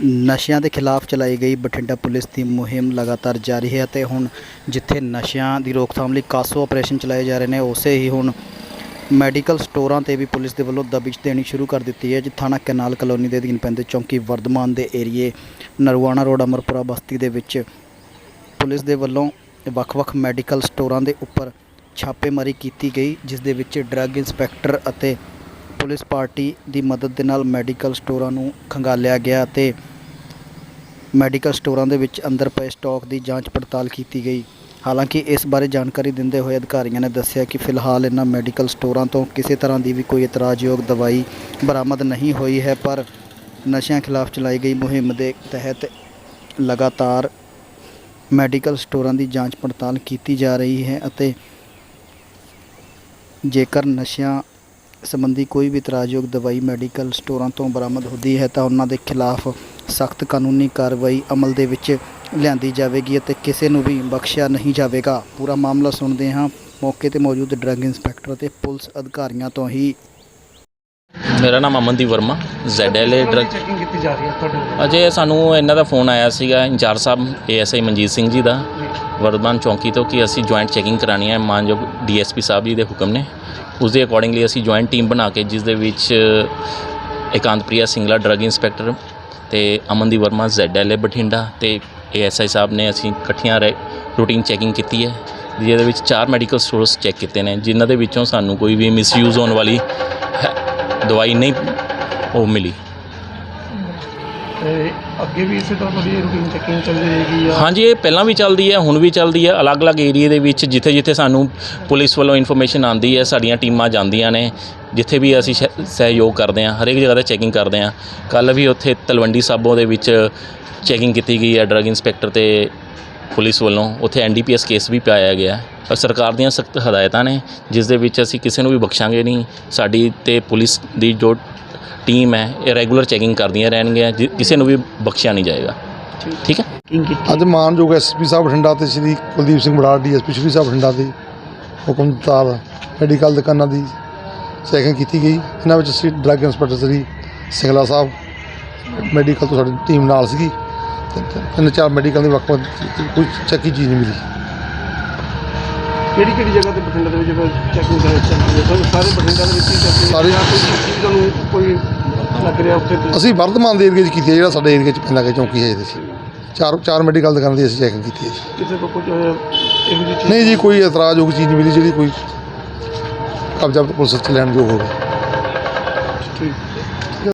ਨਸ਼ਿਆਂ ਦੇ ਖਿਲਾਫ ਚਲਾਈ ਗਈ ਬਠਿੰਡਾ ਪੁਲਿਸ ਦੀ ਮੁਹਿੰਮ ਲਗਾਤਾਰ ਜਾਰੀ ਹੈ ਅਤੇ ਹੁਣ ਜਿੱਥੇ ਨਸ਼ਿਆਂ ਦੀ ਰੋਕਥਾਮ ਲਈ ਕਾਸੋ ਆਪਰੇਸ਼ਨ ਚਲਾਏ ਜਾ ਰਹੇ ਨੇ, ਉਸੇ ਹੀ ਹੁਣ ਮੈਡੀਕਲ ਸਟੋਰਾਂ ਤੇ ਵੀ ਪੁਲਿਸ ਦੇ ਵੱਲੋਂ ਦਬਿਸ਼ ਦੇਣੀ ਸ਼ੁਰੂ ਕਰ ਦਿੱਤੀ ਹੈ ਜੀ ਥਾਣਾ ਕਨਾਲ ਕਲੋਨੀ ਦੇ ਅਧੀਨ ਪੈਂਦੇ ਚੌਂਕੀ ਵਰਧਮਾਨ ਦੇ ਏਰੀਏ ਨਰਵਾਣਾ ਰੋਡ, ਅਮਰਪੁਰਾ ਬਸਤੀ ਦੇ ਵਿੱਚ ਪੁਲਿਸ ਦੇ ਵੱਲੋਂ ਵੱਖ-ਵੱਖ ਮੈਡੀਕਲ ਸਟੋਰਾਂ ਦੇ ਉੱਪਰ ਛਾਪੇਮਾਰੀ ਕੀਤੀ ਗਈ, ਜਿਸ ਦੇ ਵਿੱਚ ਡਰੱਗ ਇੰਸਪੈਕਟਰ ਅਤੇ ਪੁਲਿਸ ਪਾਰਟੀ ਦੀ ਮਦਦ ਦੇ ਨਾਲ ਮੈਡੀਕਲ ਸਟੋਰਾਂ ਨੂੰ ਖੰਗਾਲਿਆ ਗਿਆ ਅਤੇ ਮੈਡੀਕਲ ਸਟੋਰਾਂ ਦੇ ਵਿੱਚ ਅੰਦਰ ਪਏ ਸਟਾਕ ਦੀ ਜਾਂਚ ਪੜਤਾਲ ਕੀਤੀ ਗਈ। ਹਾਲਾਂਕਿ ਇਸ ਬਾਰੇ ਜਾਣਕਾਰੀ ਦਿੰਦੇ ਹੋਏ ਅਧਿਕਾਰੀਆਂ ਨੇ ਦੱਸਿਆ ਕਿ ਫਿਲਹਾਲ ਇਹਨਾਂ ਮੈਡੀਕਲ ਸਟੋਰਾਂ ਤੋਂ ਕਿਸੇ ਤਰ੍ਹਾਂ ਦੀ ਵੀ ਕੋਈ ਇਤਰਾਜ਼ਯੋਗ ਦਵਾਈ ਬਰਾਮਦ ਨਹੀਂ ਹੋਈ ਹੈ, ਪਰ ਨਸ਼ਿਆਂ ਖਿਲਾਫ ਚਲਾਈ ਗਈ ਮੁਹਿੰਮ ਦੇ ਤਹਿਤ ਲਗਾਤਾਰ ਮੈਡੀਕਲ ਸਟੋਰਾਂ ਦੀ ਜਾਂਚ ਪੜਤਾਲ ਕੀਤੀ ਜਾ ਰਹੀ ਹੈ ਅਤੇ ਜੇਕਰ ਨਸ਼ਿਆਂ ਸੰਬੰਧੀ ਕੋਈ ਵੀ ਇਤਰਾਜ਼ਯੋਗ ਦਵਾਈ ਮੈਡੀਕਲ ਸਟੋਰਾਂ ਤੋਂ ਬਰਾਮਦ ਹੁੰਦੀ ਹੈ ਤਾਂ ਉਹਨਾਂ ਦੇ ਖਿਲਾਫ ਸਖਤ ਕਾਨੂੰਨੀ ਕਾਰਵਾਈ ਅਮਲ ਦੇ ਵਿੱਚ ਲਿਆਂਦੀ ਜਾਵੇਗੀ ਅਤੇ ਕਿਸੇ ਨੂੰ ਵੀ ਬਖਸ਼ਿਆ ਨਹੀਂ ਜਾਵੇਗਾ। ਪੂਰਾ ਮਾਮਲਾ ਸੁਣਦੇ ਹਾਂ। ਮੌਕੇ ਤੇ ਮੌਜੂਦ ਡਰੱਗ ਇੰਸਪੈਕਟਰ ਅਤੇ ਪੁਲਿਸ ਅਧਿਕਾਰੀਆਂ ਤੋਂ ਹੀ। ਮੇਰਾ ਨਾਮ Amandeep Verma ZLA drug checking ਕੀਤੀ ਜਾ ਰਹੀ ਹੈ ਤੁਹਾਡੇ ਅਜੇ ਸਾਨੂੰ ਇਹਨਾਂ ਦਾ ਫੋਨ ਆਇਆ ਸੀਗਾ ਇੰਚਾਰਜ ਸਾਹਿਬ ਏਐਸਆਈ ਮਨਜੀਤ ਸਿੰਘ ਜੀ ਦਾ। ਵਰਦਮਾਨ ਚੌਂਕੀ ਤੋਂ ਕਿ ਅਸੀਂ ਜੁਆਇੰਟ ਚੈਕਿੰਗ ਕਰਾਣੀ ਹੈ। ਮਾਨਯੋਗ ਡੀਐਸਪੀ ਸਾਹਿਬ ਜੀ ਦੇ ਹੁਕਮ ਨੇ ਉਸ ਦੇ ਅਕੋਰਡਿੰਗਲੀ ਅਸੀਂ ਜੁਆਇੰਟ ਟੀਮ ਬਣਾ ਕੇ, ਜਿਸ ਦੇ ਵਿੱਚ ਇਕਾਂਤਪ੍ਰਿਆ ਸਿੰਗਲਾ ਡਰੱਗ ਇੰਸਪੈਕਟਰ ਤੇ ਅਮਨਦੀਪ ਵਰਮਾ ZLA ਬਠਿੰਡਾ ਤੇ ਏਐਸਆਈ ਸਾਹਿਬ ਨੇ ਅਸੀਂ ਇਕੱਠੀਆਂ ਰੂਟੀਨ ਚੈਕਿੰਗ ਕੀਤੀ ਹੈ। ਜਿਹਦੇ ਵਿੱਚ ਚਾਰ ਮੈਡੀਕਲ ਸਟੋਰਸ ਚੈੱਕ ਕੀਤੇ ਨੇ, ਜਿਨ੍ਹਾਂ ਦੇ ਵਿੱਚੋਂ ਸਾਨੂੰ ਕੋਈ ਵੀ ਮਿਸਯੂਜ਼ ਹੋਣ ਵਾਲੀ, ਹੈ- ਦਵਾਈ ਨਹੀਂ ਉਹ ਮਿਲੀ। ਤੇ ਅੱਗੇ ਵੀ ਇਸੇ ਤਰ੍ਹਾਂ ਤੁਹਾਡੀ ਰੂਟੀਨ ਚੈਕਿੰਗ ਚੱਲ ਰਹੇਗੀ ਜਾਂ ਹਾਂਜੀ, ਇਹ ਪਹਿਲਾਂ ਵੀ ਚੱਲਦੀ ਹੈ, ਹੁਣ ਵੀ ਚੱਲਦੀ ਹੈ। ਅਲੱਗ-ਅਲੱਗ ਏਰੀਏ ਦੇ ਵਿੱਚ ਜਿੱਥੇ-ਜਿੱਥੇ ਸਾਨੂੰ ਪੁਲਿਸ ਵੱਲੋਂ ਇਨਫੋਰਮੇਸ਼ਨ ਆਉਂਦੀ ਹੈ, ਸਾਡੀਆਂ ਟੀਮਾਂ ਜਾਂਦੀਆਂ ਨੇ, ਜਿੱਥੇ ਵੀ ਅਸੀਂ ਸਹਿ- ਸਹਿਯੋਗ ਕਰਦੇ ਹਾਂ, ਹਰੇਕ ਜਗ੍ਹਾ ਤੇ ਚੈਕਿੰਗ ਕਰਦੇ ਹਾਂ। ਕੱਲ ਵੀ ਉੱਥੇ ਤਲਵੰਡੀ ਸਾਬੋ ਦੇ ਵਿੱਚ ਚੈਕਿੰਗ ਕੀਤੀ ਗਈ ਹੈ, ਡਰੱਗ ਇੰਸਪੈਕਟਰ ਤੇ ਪੁਲਿਸ ਵੱਲੋਂ। ਉੱਥੇ ਐਨਡੀਪੀਐਸ ਕੇਸ ਵੀ ਪਾਇਆ ਗਿਆ ਹੈ। ਪਰ ਸਰਕਾਰ ਦੀਆਂ ਸਖਤ ਹਦਾਇਤਾਂ ਨੇ, ਜਿਸ ਦੇ ਵਿੱਚ ਅਸੀਂ ਕਿਸੇ ਨੂੰ ਵੀ ਬਖਸ਼ਾਂਗੇ ਨਹੀਂ, ਸਾਡੀ ਤੇ ਪੁਲਿਸ ਦੀ ਜੋ ਟੀਮ ਹੈ ਇਹ ਰੈਗੂਲਰ ਚੈਕਿੰਗ ਕਰਦੀਆਂ ਰਹਿਣਗੀਆਂ ਜਿ- ਕਿਸੇ ਨੂੰ ਵੀ ਬਖਸ਼ਿਆ ਨਹੀਂ ਜਾਏਗਾ। ਠੀਕ ਹੈ? ਅੱਜ ਮਾਨਯੋਗ ਐਸਪੀ ਸਾਹਿਬ ਬਠਿੰਡਾ ਤੇ ਸ਼੍ਰੀ ਕੁਲਦੀਪ ਸਿੰਘ ਬਰਾੜ ਡੀਐਸਪੀ ਸ਼੍ਰੀ ਸਾਹਿਬ ਬਠਿੰਡਾ ਦੇ ਹੁਕਮ ਅਨੁਸਾਰ ਮੈਡੀਕਲ ਦੁਕਾਨਾਂ ਦੀ ਚੈਕਿੰਗ ਕੀਤੀ ਗਈ। ਇਹਨਾਂ ਵਿੱਚ ਅਸੀਂ ਡਰੱਗ ਇੰਸਪੈਕਟਰ ਸ਼੍ਰੀ ਸਿੰਗਲਾ ਸਾਹਿਬ ਮੈਡੀਕਲ ਤੋਂ ਸਾਡੀ ਟੀਮ ਨਾਲ ਸੀਗੀ। ਤੇ ਤਿੰਨ ਚਾਰ ਮੈਡੀਕਲ ਦੇ ਵੱਖ ਵੱਖ ਕੋਈ ਚੱਕੀ ਚੀਜ਼ ਨਹੀਂ ਮਿਲੀ। ਕਿਹੜੀ ਕਿਹੜੀ ਜਗ੍ਹਾ ਤੇ ਬਠਿੰਡਾ ਦੇ ਵਿੱਚ ਚੈਕਿੰਗ ਚੱਲ ਰਹੀ ਹੈ? ਸਰ ਬਠਿੰਡਾ ਦੇ ਵਿੱਚ ਹੀ ਚੈਕਿੰਗ ਸਾਰੇ- ਕੋਈ ਚੀਜ਼ ਤੁਹਾਨੂੰ ਕੋਈ ਲੱਗ ਰਿਹਾ ਉੱਥੇ ਤੇ- ਅਸੀਂ ਵਰਧਮਾਨ ਦੇ ਏਰੀਏ 'ਚ ਕੀਤੀ ਹੈ ਜਿਹੜਾ ਸਾਡੇ ਏਰੀਏ 'ਚ ਪੈਂਦਾ ਗਿਆ ਚੌਂਕੀ ਹੈ ਇਹਦੇ 'ਚ। ਚਾਰ ਚਾਰ ਮੈਡੀਕਲ ਦੁਕਾਨਾਂ ਦੀ ਅਸੀਂ ਚੈਕਿੰਗ ਕੀਤੀ ਹੈ ਜੀ। ਕਿਸੇ ਤੋਂ ਕੁਝ ਇਹੋ ਜਿਹੀ ਚੀਜ਼? ਨਹੀਂ ਜੀ ਕੋਈ ਇਤਰਾਜ਼ਯੋਗ ਚੀਜ਼ ਨਹੀਂ ਮਿਲੀ ਜਿਹੜੀ ਕੋਈ ਕਬਜ਼ਾ ਪੁਲਿਸ 'ਚ ਲੈਣ ਯੋਗ ਹੋਵੇ। ਠੀਕ।